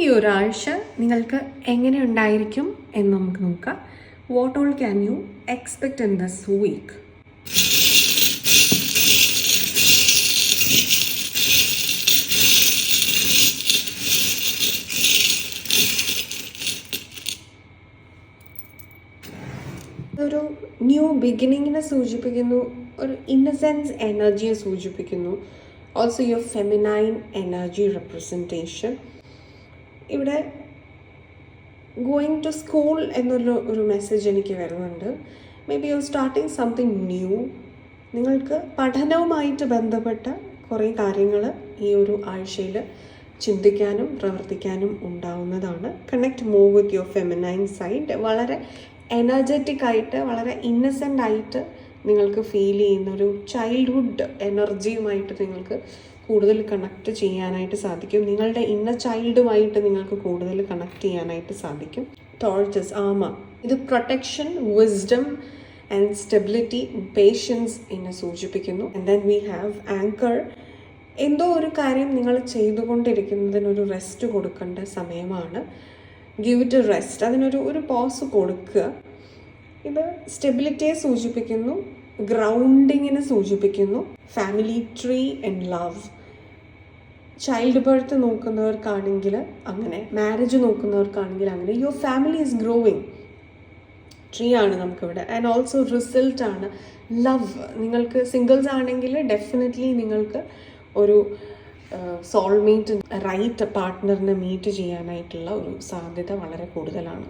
ഈ ഒരാഴ്ച നിങ്ങൾക്ക് എങ്ങനെ ഉണ്ടായിരിക്കും എന്ന് നമുക്ക് നോക്കാം. What all can you expect in this week ഒരു ന്യൂ ബിഗിനിങ്ങിനെ സൂചിപ്പിക്കുന്നു ഒരു ഇന്നസെൻസ് എനർജിയെ സൂചിപ്പിക്കുന്നു. Also your feminine energy representation ഇവിടെ ഗോയിങ് ടു സ്കൂൾ എന്നൊരു ഒരു മെസ്സേജ് എനിക്ക് വരുന്നുണ്ട്. Maybe you starting something new നിങ്ങൾക്ക് പഠനവുമായിട്ട് ബന്ധപ്പെട്ട കുറേ കാര്യങ്ങൾ ഈ ഒരു ആഴ്ചയിൽ ചിന്തിക്കാനും പ്രവർത്തിക്കാനും ഉണ്ടാവുന്നതാണ്. Connect move with your feminine side വളരെ എനർജറ്റിക് ആയിട്ട് വളരെ ഇന്നസെന്റ് ആയിട്ട് നിങ്ങൾക്ക് ഫീൽ ചെയ്യുന്ന ഒരു ചൈൽഡ്ഹുഡ് എനർജിയുമായിട്ട് നിങ്ങൾക്ക് കൂടുതൽ കണക്ട് ചെയ്യാനായിട്ട് സാധിക്കും. നിങ്ങളുടെ ഇന്ന ചൈൽഡുമായിട്ട് നിങ്ങൾക്ക് കൂടുതൽ കണക്ട് ചെയ്യാനായിട്ട് സാധിക്കും. ടോർച്ചസ് ആമ ഇത് protection wisdom and stability patience എന്നെ സൂചിപ്പിക്കുന്നു. And then we have anchor എന്തോ ഒരു കാര്യം നിങ്ങൾ ചെയ്തുകൊണ്ടിരിക്കുന്നതിനൊരു റെസ്റ്റ് കൊടുക്കേണ്ട സമയമാണ്. ഗിവ് ഇറ്റ് റെസ്റ്റ് അതിനൊരു ഒരു പോസ് കൊടുക്കുക. ഇത് സ്റ്റെബിലിറ്റിയെ സൂചിപ്പിക്കുന്നു. ഗ്രൗണ്ടിങ്ങിനെ സൂചിപ്പിക്കുന്നു. Family tree and love child birth നോക്കുന്നവർക്കാണെങ്കിൽ അങ്ങനെ മാരേജ് നോക്കുന്നവർക്കാണെങ്കിൽ അങ്ങനെ your family is growing tree ആണ് നമുക്കിവിടെ. ആൻഡ് ഓൾസോ റിസൾട്ട് ആണ് ലവ് നിങ്ങൾക്ക് സിംഗിൾസ് ആണെങ്കിൽ ഡെഫിനറ്റ്ലി നിങ്ങൾക്ക് ഒരു സോൾമേറ്റ് റൈറ്റ് പാർട്ട്ണറിനെ മീറ്റ് ചെയ്യാനായിട്ടുള്ള ഒരു സാധ്യത വളരെ കൂടുതലാണ്.